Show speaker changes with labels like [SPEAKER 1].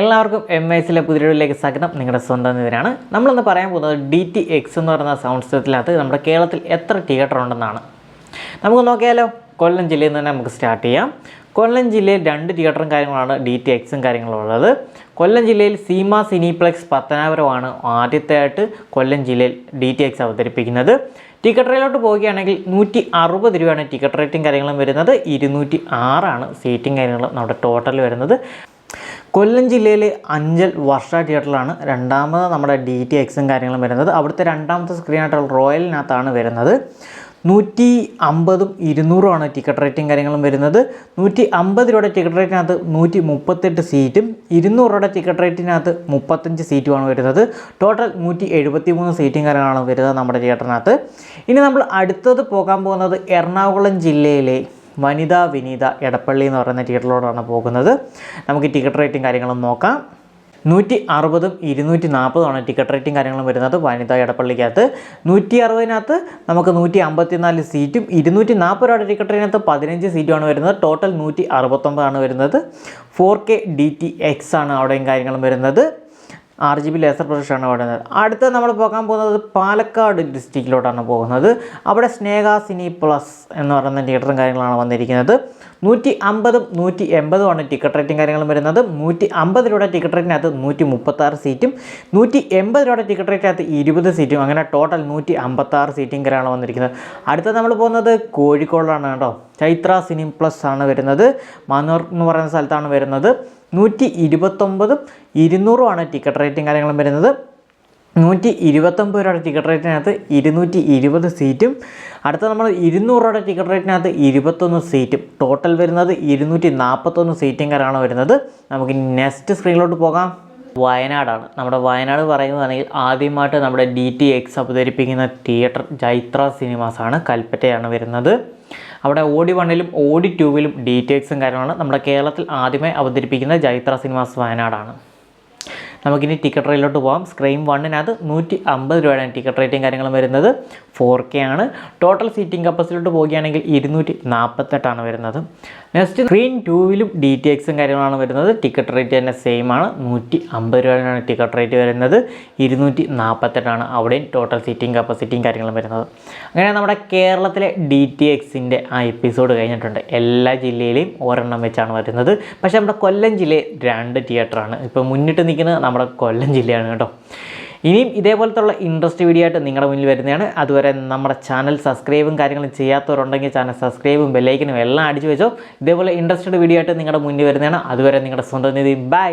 [SPEAKER 1] എല്ലാവർക്കും എം എസിലെ പുതിയൊരുവിലേക്ക് സ്വാഗതം. നിങ്ങളുടെ സ്വന്തം ഇതിനാണ് നമ്മളിന്ന് പറയാൻ പോകുന്നത് ഡി ടി എക്സ് എന്ന് പറയുന്ന സൗണ്ട് സിസ്റ്റത്തിനകത്ത് നമ്മുടെ കേരളത്തിൽ എത്ര തിയേറ്റർ ഉണ്ടെന്നാണ്. നമുക്ക് നോക്കിയാലോ കൊല്ലം ജില്ലയിൽ നിന്ന് തന്നെ നമുക്ക് സ്റ്റാർട്ട് ചെയ്യാം. കൊല്ലം ജില്ലയിൽ രണ്ട് തിയേറ്ററും കാര്യങ്ങളാണ് ഡി ടി എക്സും കാര്യങ്ങളും ഉള്ളത്. കൊല്ലം ജില്ലയിൽ സീമ സിനിപ്ലെക്സ് പത്തനാപുരമാണ് ആദ്യത്തെയായിട്ട് കൊല്ലം ജില്ലയിൽ ഡി ടി എക്സ് അവതരിപ്പിക്കുന്നത്. ടിക്കറ്റ് റേറ്റിലോട്ട് പോവുകയാണെങ്കിൽ നൂറ്റി അറുപത് രൂപയാണ് ടിക്കറ്റ് റേറ്റും കാര്യങ്ങളും വരുന്നത്. ഇരുന്നൂറ്റി ആറാണ് സീറ്റും കാര്യങ്ങളും നമ്മുടെ ടോട്ടൽ വരുന്നത്. കൊല്ലം ജില്ലയിലെ അഞ്ചൽ വർഷ തിയേറ്ററിലാണ് രണ്ടാമത് നമ്മുടെ ഡി ടി എക്സും കാര്യങ്ങളും വരുന്നത്. അവിടുത്തെ രണ്ടാമത്തെ സ്ക്രീൻ ആയിട്ടുള്ള റോയലിനകത്താണ് വരുന്നത്. നൂറ്റി അമ്പതും ഇരുന്നൂറുമാണ് ടിക്കറ്റ് റേറ്റും കാര്യങ്ങളും വരുന്നത്. നൂറ്റി അമ്പത് രൂപയുടെ ടിക്കറ്റ് റേറ്റിനകത്ത് നൂറ്റി മുപ്പത്തെട്ട് സീറ്റും ഇരുന്നൂറ് രൂപയുടെ ടിക്കറ്റ് റേറ്റിനകത്ത് മുപ്പത്തഞ്ച് സീറ്റുമാണ് വരുന്നത്. ടോട്ടൽ നൂറ്റി എഴുപത്തി മൂന്ന് സീറ്റും കാര്യങ്ങളാണ് വരുന്നത് നമ്മുടെ തിയേറ്ററിനകത്ത് ഇനി നമ്മൾ അടുത്തത് പോകാൻ പോകുന്നത് എറണാകുളം ജില്ലയിലെ വനിതാ വിനീത എടപ്പള്ളി എന്ന് പറയുന്ന തിയേറ്ററിലോടാണ് പോകുന്നത്. നമുക്ക് ടിക്കറ്റ് റേറ്റും കാര്യങ്ങളും നോക്കാം. നൂറ്റി അറുപതും ഇരുന്നൂറ്റി നാൽപ്പതുമാണ് ടിക്കറ്റ് റേറ്റും കാര്യങ്ങളും വരുന്നത് വനിത എടപ്പള്ളിക്കകത്ത്. നൂറ്റി അറുപതിനകത്ത് നമുക്ക് നൂറ്റി അമ്പത്തിനാല് സീറ്റും ഇരുന്നൂറ്റി നാൽപ്പത് രൂപയുടെ ടിക്കറ്റ് റേറ്റിനകത്ത് പതിനഞ്ച് സീറ്റുമാണ് വരുന്നത്. ടോട്ടൽ നൂറ്റി അറുപത്തൊമ്പതാണ് വരുന്നത്. Four K D T X ആണ് അവിടെയും കാര്യങ്ങളും വരുന്നത്. ആർ ജി ബി ലേസർ പ്രൊജക്ഷനാണ് പറയുന്നത് അടുത്ത നമ്മൾ പോകാൻ പോകുന്നത് പാലക്കാട് ഡിസ്ട്രിക്റ്റിലോട്ടാണ് പോകുന്നത്. അവിടെ സ്നേഹ സിനി പ്ലസ് എന്ന് പറയുന്ന തിയേറ്ററും കാര്യങ്ങളാണ് വന്നിരിക്കുന്നത്. നൂറ്റി അമ്പതും നൂറ്റി എൺപതുമാണ് ടിക്കറ്റ് റേറ്റും കാര്യങ്ങളും വരുന്നത്. നൂറ്റി അമ്പത് ടിക്കറ്റ് റേറ്റിനകത്ത് നൂറ്റി മുപ്പത്താറ് സീറ്റും നൂറ്റി എൺപത് ടിക്കറ്റ് റേറ്റിനകത്ത് ഇരുപത് സീറ്റും അങ്ങനെ ടോട്ടൽ നൂറ്റി അമ്പത്താറ് സീറ്റും കാര്യമാണ് വന്നിരിക്കുന്നത്. അടുത്ത നമ്മൾ പോകുന്നത് കോഴിക്കോടാണ് കേട്ടോ. ചൈത്ര സിനി പ്ലസ് ആണ് വരുന്നത്. മാനൂർ എന്ന് പറയുന്ന സ്ഥലത്താണ് വരുന്നത്. നൂറ്റി ഇരുപത്തൊമ്പതും ഇരുന്നൂറുമാണ് ടിക്കറ്റ് റേറ്റും കാര്യങ്ങളും വരുന്നത്. നൂറ്റി ഇരുപത്തൊമ്പത് രൂപയുടെ ടിക്കറ്റ് റേറ്റിനകത്ത് ഇരുന്നൂറ്റി ഇരുപത് സീറ്റും അടുത്ത നമ്മൾ ഇരുന്നൂറ് രൂപയുടെ ടിക്കറ്റ് റേറ്റിനകത്ത് ഇരുപത്തൊന്ന് സീറ്റും ടോട്ടൽ വരുന്നത് ഇരുന്നൂറ്റി നാൽപ്പത്തൊന്ന് സീറ്റും കാര്യമാണ് വരുന്നത്. നമുക്ക് നെക്സ്റ്റ് സ്ക്രീനിലോട്ട് പോകാം. വയനാടാണ്. നമ്മുടെ വയനാട് പറയുന്നതാണെങ്കിൽ ആദ്യമായിട്ട് നമ്മുടെ ഡി ടി എക്സ് അവതരിപ്പിക്കുന്ന തിയേറ്റർ ജൈത്ര സിനിമാസാണ് കൽപ്പറ്റയാണ് വരുന്നത്. അവിടെ ഓടി വണ്ണിലും ഓടി ടൂവിലും ഡി ടി എക്സും കാര്യമാണ് നമ്മുടെ കേരളത്തിൽ ആദ്യമായി അവതരിപ്പിക്കുന്ന ജൈത്ര സിനിമാസ് വയനാടാണ്. നമുക്കിനി ടിക്കറ്റ് റേറ്റിലോട്ട് പോകാം സ്ക്രീൻ വണ്ണിനകത്ത് നൂറ്റി അമ്പത് രൂപയാണ് ടിക്കറ്റ് റേറ്റും കാര്യങ്ങളും വരുന്നത്. ഫോർ കെ ആണ്. ടോട്ടൽ സീറ്റിംഗ് കപ്പാസിറ്റിയിലോട്ട് പോവുകയാണെങ്കിൽ ഇരുന്നൂറ്റി നാൽപ്പത്തെട്ടാണ് വരുന്നത് നെക്സ്റ്റ് സ്ക്രീൻ ടൂവിലും ഡി ടി എക്സും കാര്യങ്ങളാണ് വരുന്നത്. ടിക്കറ്റ് റേറ്റ് തന്നെ സെയിം ആണ്. നൂറ്റി അമ്പത് രൂപയാണ് ടിക്കറ്റ് റേറ്റ് വരുന്നത്. ഇരുന്നൂറ്റി നാൽപ്പത്തെട്ടാണ് അവിടെയും ടോട്ടൽ സീറ്റിംഗ് കപ്പാസിറ്റിയും കാര്യങ്ങളും വരുന്നത്. അങ്ങനെ നമ്മുടെ കേരളത്തിലെ ഡി ടി എക്സിന്റെ ആ എപ്പിസോഡ് കഴിഞ്ഞിട്ടുണ്ട്. എല്ലാ ജില്ലയിലെയും ഒരെണ്ണം വെച്ചാണ് വരുന്നത്. പക്ഷേ നമ്മുടെ കൊല്ലം ജില്ലയിൽ രണ്ട് തിയേറ്ററാണ് ഇപ്പോൾ മുന്നിട്ട് നിൽക്കുന്നത് നമ്മുടെ കൊല്ലം ജില്ലയാണ് കേട്ടോ. ഇനിയും ഇതേപോലത്തുള്ള ഇൻട്രസ്റ്റ് വീഡിയോ ആയിട്ട് നിങ്ങളുടെ മുന്നിൽ വരുന്നതാണ്. അതുവരെ നമ്മുടെ ചാനൽ സബ്സ്ക്രൈബും കാര്യങ്ങളും ചെയ്യാത്തവരുണ്ടെങ്കിൽ ചാനൽ സബ്സ്ക്രൈബും ബെല്ലൈക്കനും എല്ലാം അടിച്ചു വെച്ചോ. ഇതേപോലെ ഇൻട്രസ്റ്റഡ് വീഡിയോ ആയിട്ട് നിങ്ങളുടെ മുന്നിൽ വരുന്നതാണ്. അതുവരെ നിങ്ങളുടെ സ്വന്തം നിധി. ബൈ